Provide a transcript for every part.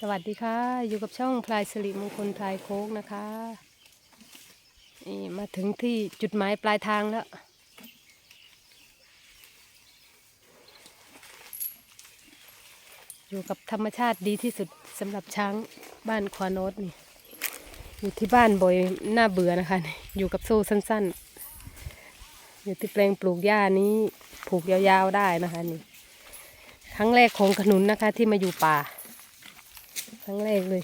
สวัสดีค่ะ อยู่กับช่องพลายสิริมงคลพลายโค้กนะคะ นี่มาถึงที่จุดหมายปลายทางแล้ว อยู่กับธรรมชาติดีที่สุดสำหรับช้างบ้านควาโนดนี่ อยู่ที่บ้านบ่อยน่าเบื่อนะคะ อยู่กับโซ่สั้นๆ อยู่ที่แปลงปลูกหญ้านี้ผูกยาวๆได้นะคะนี่ ครั้งแรกของขนุนนะคะที่มาอยู่ป่า ครั้งแรกเลย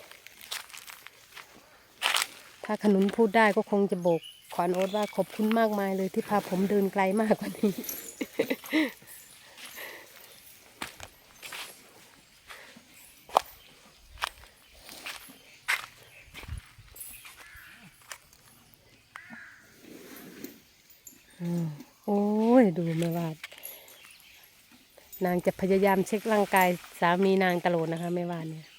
ถ้าขนุนพูดได้ก็คงจะโบกขวานโอ๊ตว่าขอบคุณมากมายเลยที่พาผมเดินไกลมากกว่านี้อืมโอ้ย ดูไม่วาด นางจะพยายามเช็คร่างกายสามีนางตลอดนะคะ ไม่วาดเนี่ย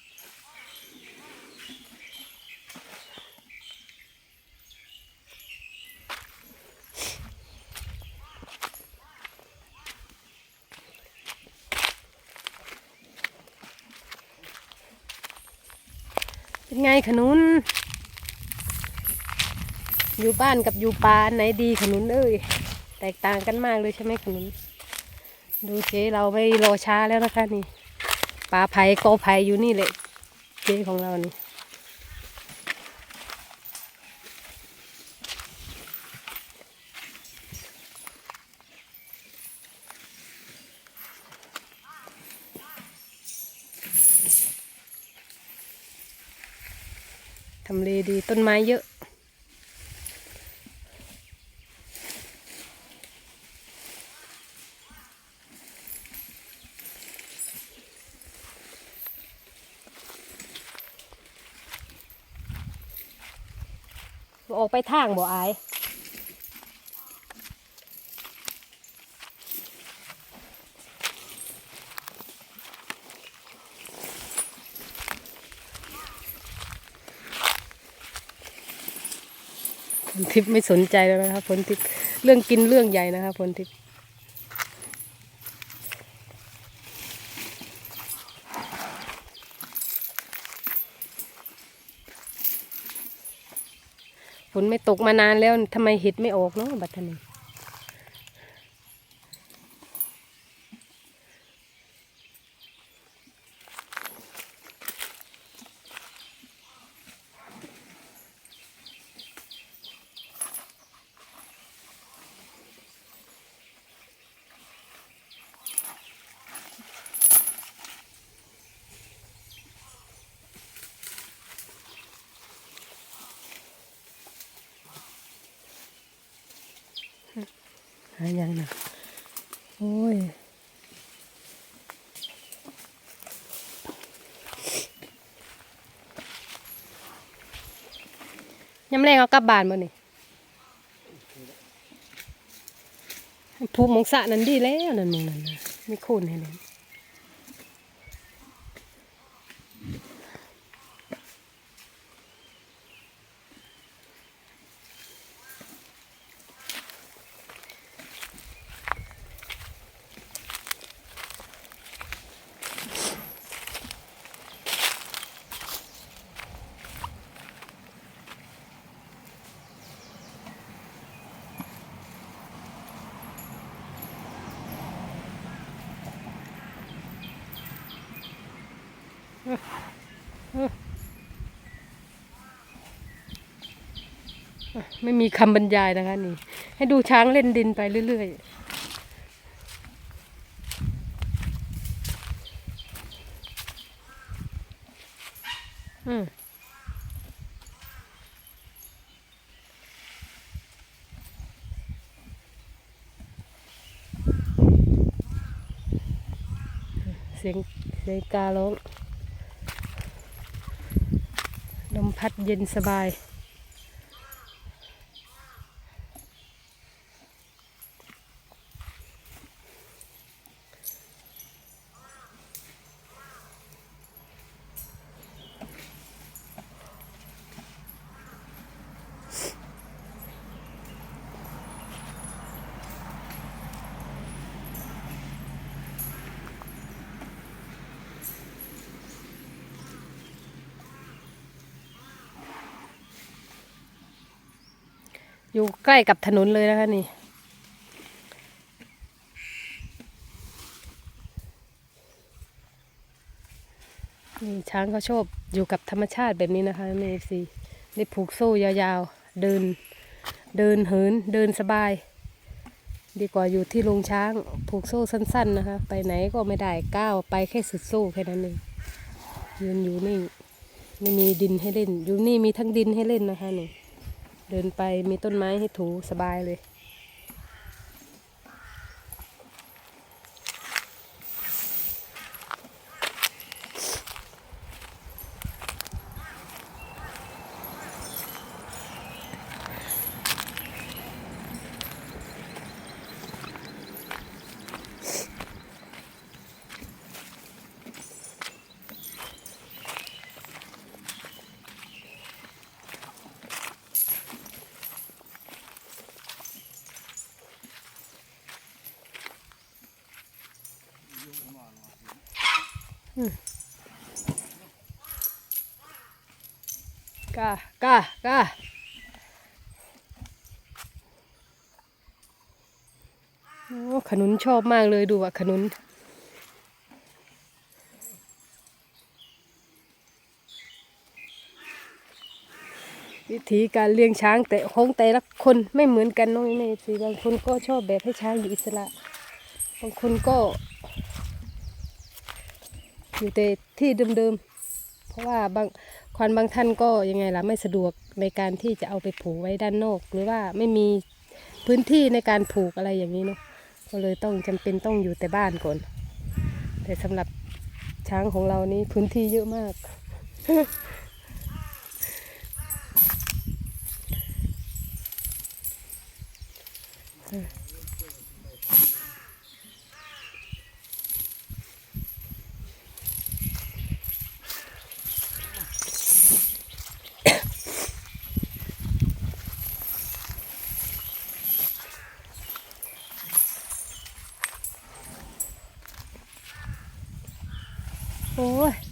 เป็นไงขนุน อยู่บ้านกับอยู่ป่าไหนดีขนุนเอ้ยแตกต่างกันมากเลยใช่ไหมขนุน ดูเจ๊เราไม่รอช้าแล้วนะคะนี่ปลาไผ่กอไผ่อยู่นี่แหละเจ๊ของเรานี่ ทำเลดีต้นไม้เยอะ ออกไปทางบ่อาย ทิพย์ไม่สนใจแล้วนะครับพลทิพย์เรื่องกินเรื่องใหญ่นะครับพลทิพย์ฝนไม่ตกมานานแล้วทำไมเห็ดไม่ออกเนาะบัดนี้ หายังนะโอ้ยยำแรงเอากลับบ้านมานี่ผูมิมงสระนั้นดีแล้วนั่นมึงนั่นนะไม่คุ้นให้เลย ไม่มีคำบรรยายนะคะนี่ ให้ดูช้างเล่นดินไปเรื่อยๆอืมเสียงเสียงการ้อง ลมพัดเย็นสบาย อยู่ใกล้กับถนนเลยนะคะนี่ นี่ช้างเขาชอบอยู่กับธรรมชาติแบบนี้นะคะนเอฟซีได้ผูกโซ่ยาวๆ เดิน เดินเหิน เดินสบาย ดีกว่าอยู่ที่โรงช้าง ผูกโซ่สั้นๆนะคะ ไปไหนก็ไม่ได้ก้าวไปแค่สุดโซ่แค่นั้นเองยืนอยู่นี่ ไม่มีดินให้เล่น อยู่นี่มีทั้งดินให้เล่นนะคะนี่ เดินไปมีต้นไม้ให้ถูสบายเลย ก้าก้าก้าโอ้ขนุนชอบมากเลยดูอะขนุนวิธีการเลี้ยงช้างแต่ของแต่ละคนไม่เหมือนกันน้องแม่สิบางคนก็ชอบแบบให้ช้างอยู่อิสระ บางคนก็ อยู่แต่ที่เดิมๆ เพราะว่าบางควันบางท่านก็ยังไงล่ะไม่สะดวกในการที่จะเอาไปผูกไว้ด้านนอก หรือว่าไม่มีพื้นที่ในการผูกอะไรอย่างนี้เนาะก็เลยต้องจำเป็นต้องอยู่แต่บ้านก่อน แต่สำหรับช้างของเรานี้พื้นที่เยอะมาก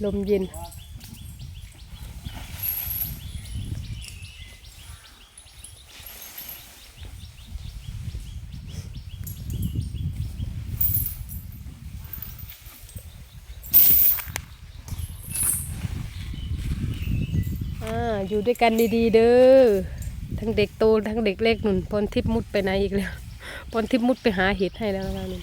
ลมเย็น อยู่ด้วยกันดีๆ เด้อ ทั้งเด็กโตทั้งเด็กเล็กหนุนพรทิพย์มุดไปไหนอีกแล้ว พรทิพย์มุดไปหาเห็ดให้แล้วนะนุ่น